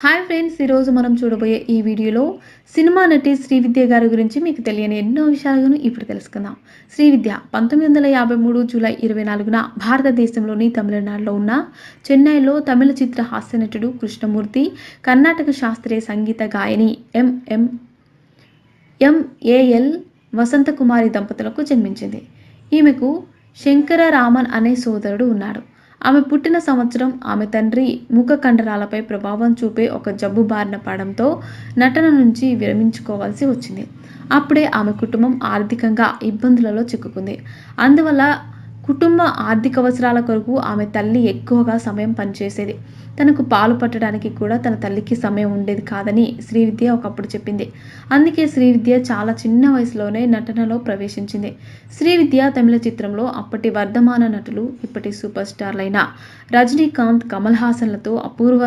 Hi friends ఈరోజు మనం చూడబోయే ఈ వీడియోలో సినిమా నటి శ్రీవిద్య గారి గురించి మీకు తెలియని ఎన్నో విషయాలను ఇప్పుడు తెలుసుకుందాం. శ్రీవిద్య పంతొమ్మిది వందల యాభై మూడు జూలై ఇరవై నాలుగున భారతదేశంలోని తమిళనాడులో ఉన్న చెన్నైలో తమిళ చిత్ర హాస్య నటుడు కృష్ణమూర్తి కర్ణాటక శాస్త్రీయ సంగీత గాయని ఎంఎం ఎంఏఎల్ వసంతకుమారి దంపతులకు జన్మించింది. ఈమెకు శంకర రామన్ అనే సోదరుడు ఉన్నాడు. ఆమె పుట్టిన సంవత్సరం ఆమె తండ్రి ముఖ కండరాలపై ప్రభావం చూపే ఒక జబ్బు బారిన పడడంతో నటన నుంచి విరమించుకోవాల్సి వచ్చింది. అప్పుడే ఆమె కుటుంబం ఆర్థికంగా ఇబ్బందులలో చిక్కుకుంది. అందువల్ల కుటుంబ ఆర్థిక అవసరాల కొరకు ఆమె తల్లి ఎక్కువగా సమయం పనిచేసేది. తనకు పాలు పట్టడానికి కూడా తన తల్లికి సమయం ఉండేది కాదని శ్రీవిద్య ఒకప్పుడు చెప్పింది. అందుకే శ్రీవిద్య చాలా చిన్న వయసులోనే నటనలో ప్రవేశించింది. శ్రీవిద్య తమిళ చిత్రంలో అప్పటి వర్ధమాన నటులు ఇప్పటి సూపర్ స్టార్లైన రజనీకాంత్ కమల్ హాసన్లతో అపూర్వ